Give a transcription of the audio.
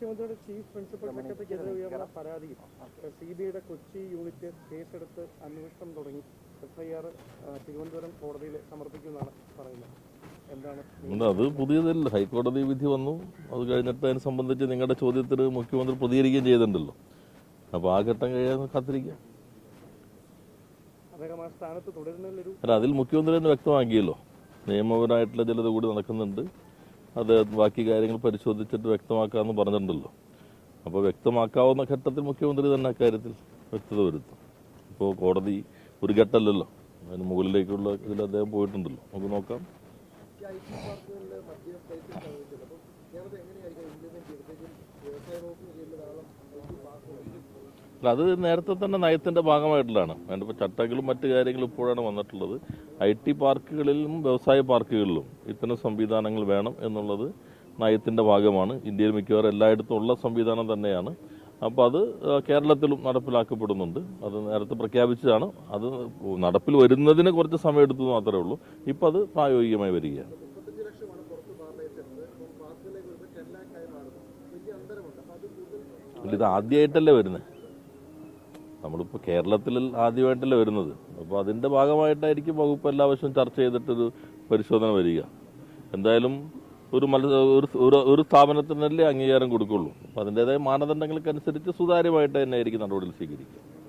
മുഖ്യമന്ത്രിയുടെ chief principal സെക്രട്ടറിക്കെതിരെ ഉയർന്ന പരാതിയിൽ സി ബി ഐയുടെ കൊച്ചി യൂണിറ്റ് കേസെടുത്ത് അന്വേഷണം തുടങ്ങി. എഫ്ഐആർ തിരുവനന്തപുരം കോടതിയിൽ സമർപ്പിക്കുമെന്നാണ് പറയുന്നത്. എന്താണ് അത് പുതിയതല്ല. ഹൈക്കോടതി വിധി വന്നു. അത് കഴിഞ്ഞിട്ട് അതിനെ സംബന്ധിച്ച് നിങ്ങളുടെ ചോദ്യത്തിന് മുഖ്യമന്ത്രി പ്രതികരിക്കുകയും ചെയ്തിട്ടുണ്ടല്ലോ. അപ്പോൾ ആ ഘട്ടം കഴിയാൻ കാത്തിരിക്കാം. അല്ല അതിൽ മുഖ്യമന്ത്രി തന്നെ വ്യക്തമാക്കിയല്ലോ. നിയമപരമായിട്ടുള്ള ചിലത് കൂടി നടക്കുന്നുണ്ട്. അത് ബാക്കി കാര്യങ്ങൾ പരിശോധിച്ചിട്ട് വ്യക്തമാക്കാമെന്ന് പറഞ്ഞിട്ടുണ്ടല്ലോ. അപ്പോൾ വ്യക്തമാക്കാവുന്ന ഘട്ടത്തിൽ മുഖ്യമന്ത്രി തന്നെ അക്കാര്യത്തിൽ വ്യക്തത വരുത്തും. ഇപ്പോൾ കോടതി ഒരു ഘട്ടമല്ലല്ലോ. അതിന് മുകളിലേക്കുള്ള ഇതിൽ അദ്ദേഹം പോയിട്ടുണ്ടല്ലോ. നമുക്ക് നോക്കാം. അല്ല അത് നേരത്തെ തന്നെ നയത്തിന്റെ ഭാഗമായിട്ടുള്ളതാണ്. അതിന്റെ ചട്ടങ്ങളും മറ്റു കാര്യങ്ങളും ഇപ്പോഴാണ് വന്നിട്ടുള്ളത്. ഐ ടി പാർക്കുകളിലും വ്യവസായ പാർക്കുകളിലും ഇത്തരം സംവിധാനങ്ങൾ വേണം എന്നുള്ളത് നയത്തിന്റെ ഭാഗമാണ്. ഇന്ത്യയിൽ മിക്കവാറും എല്ലായിടത്തും ഉള്ള സംവിധാനം തന്നെയാണ്. അപ്പോൾ അത് കേരളത്തിലും നടപ്പിലാക്കപ്പെടുന്നുണ്ട്. അത് നേരത്തെ പ്രഖ്യാപിച്ചതാണ്. അത് നടപ്പിൽ വരുന്നതിന് കുറച്ച് സമയം എടുത്തു മാത്രമേ ഉള്ളൂ. ഇപ്പം അത് പ്രായോഗികമായി വരികയാണ്. ഇത് ആദ്യമായിട്ടല്ലേ വരുന്നത്. നമ്മളിപ്പോൾ കേരളത്തിൽ ആദ്യമായിട്ടല്ലേ വരുന്നത്. അപ്പോൾ അതിന്റെ ഭാഗമായിട്ടായിരിക്കും വകുപ്പ് എല്ലാ വശവും ചർച്ച ചെയ്തിട്ടൊരു പരിശോധന വരിക. എന്തായാലും ഒരു ഒരു ഒരു- ഒരു സ്ഥാപനത്തിനല്ലേ അംഗീകാരം കൊടുക്കുള്ളൂ. അപ്പോൾ അതിന്റെതായ മാനദണ്ഡങ്ങൾക്കനുസരിച്ച് സുതാര്യമായിട്ട് തന്നെ ആയിരിക്കും നടപടികൾ സ്വീകരിക്കുക.